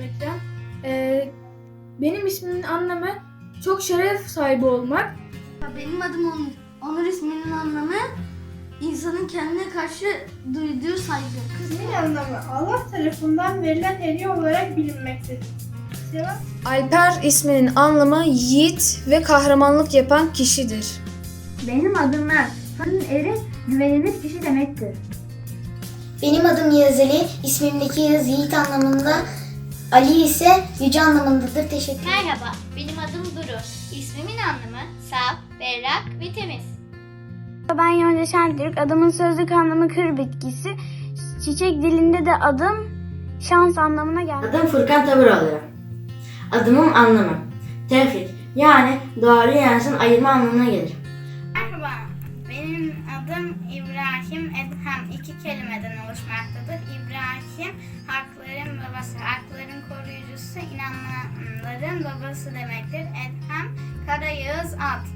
bilmekten. Ee, benim ismimin anlamı çok şeref sahibi olmak. Benim adım Onur. Onur isminin anlamı insanın kendine karşı duyduğu saygı. İsmin anlamı Allah tarafından verilen hediye olarak bilinmektedir. Cevap Alper isminin anlamı yiğit ve kahramanlık yapan kişidir. Benim adım Mert. Sanın eri güvenilir kişi demektir. Benim adım Yağız Ali. İsmimdeki Yağız Yiğit anlamında, Ali ise yüce anlamındadır. Teşekkür ederim. Merhaba, benim adım Duru. İsmimin anlamı saf, berrak ve temiz. Ben Yonca Şentürk. Adımın sözlük anlamı kır bitkisi. Çiçek dilinde de adım şans anlamına gelir. Adım Furkan Taburoğlu. Adımın anlamı. Tevfik yani doğru yansın ayırma anlamına gelir. Merhaba, benim adım İbrahim Edhem. İki kelimeden oluşmaktadır. İbrahim, hakların babası, hakların koruyucusu, inananların babası demektir. Edhem, Karayağız at.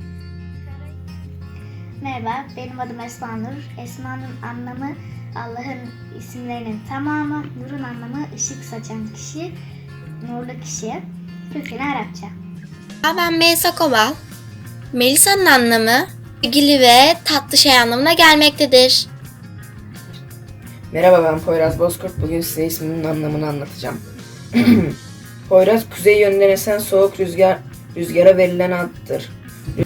Merhaba, benim adım Esma Nur. Esma'nın anlamı Allah'ın isimlerinin tamamı, Nur'un anlamı ışık saçan kişi, nurlu kişi. Kökeni Arapça. Ben Melisa Koval. Melisa'nın anlamı ilgili ve tatlı şey anlamına gelmektedir. Merhaba ben Poyraz Bozkurt. Bugün size ismimin anlamını anlatacağım. Poyraz kuzey yönünden esen soğuk rüzgar rüzgara verilen addır.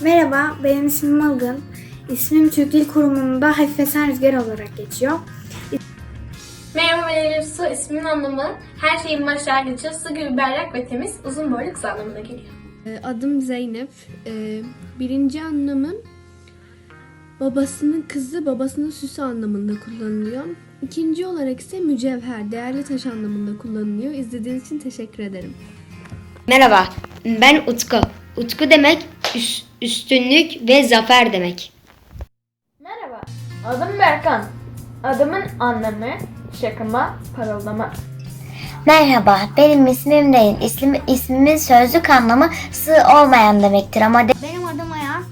Merhaba, benim ismim Malgın. İsmim Türk Dil Kurumu'nda hafif esen rüzgar olarak geçiyor. Merhaba ben Elif Su. İsmimin anlamı her şeyin başlangıcı su gibi berrak ve temiz, uzun boylu kız anlamına geliyor. Ee, Adım Zeynep. Ee, Birinci anlamı babasının kızı, babasının süsü anlamında kullanılıyor. İkinci olarak ise mücevher, değerli taş anlamında kullanılıyor. İzlediğiniz için teşekkür ederim. Merhaba, ben Utku. Utku demek üs- üstünlük ve zafer demek. Merhaba, adım Berkan. Adımın anlamı şakama, parıldama. Merhaba, benim ismim değil. İsmi, ismimin sözlük anlamı sığ olmayan demektir ama de- Benim adım Ayaz.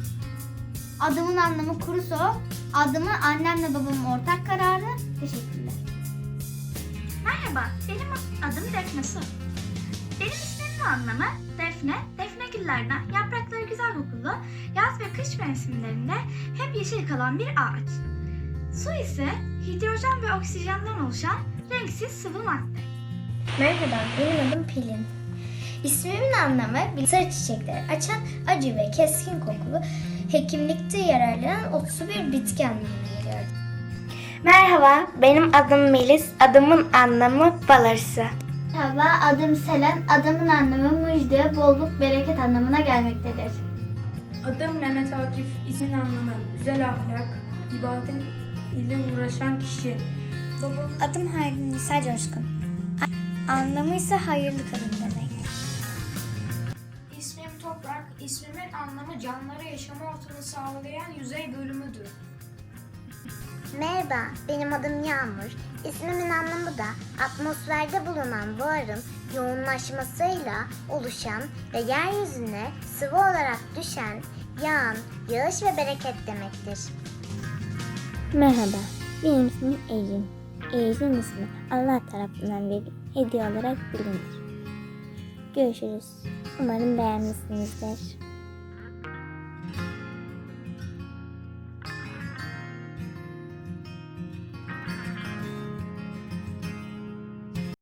Adımın anlamı kuru soğuk. Adımı annemle babamın ortak kararı. Teşekkürler. Merhaba, benim adım Defne Su. Benim ismimin anlamı Defne, Defne güllerden yaprakları güzel kokulu, yaz ve kış mevsimlerinde hep yeşil kalan bir ağaç. Su ise hidrojen ve oksijenden oluşan renksiz sıvı madde. Merhaba, benim adım Pelin. İsmimin anlamı sarı çiçekleri açan acı ve keskin kokulu, hekimlikte yararlanan otsu bir bitki anlamına geliyor. Merhaba, benim adım Melis. Adımın anlamı bal arısı. Merhaba, adım Selen. Adımın anlamı müjde, bolluk, bereket anlamına gelmektedir. Adım Mehmet Akif. İsmin anlamı güzel ahlak, ibadet ile uğraşan kişi. Adım Hayri Nisa Coşkun. Anlamı ise hayırlı kadın demek. İsmim Toprak. İsmimin anlamı canlara yaşama ortamı sağlayan yüzey bölümüdür. Merhaba, benim adım Yağmur. İsmimin anlamı da atmosferde bulunan buharın yoğunlaşmasıyla oluşan ve yeryüzüne sıvı olarak düşen, yağan, yağış ve bereket demektir. Merhaba, benim ismim Ecin. Ecin ismi Allah tarafından bir hediye olarak bilinir. Görüşürüz. Umarım beğenmişsinizdir.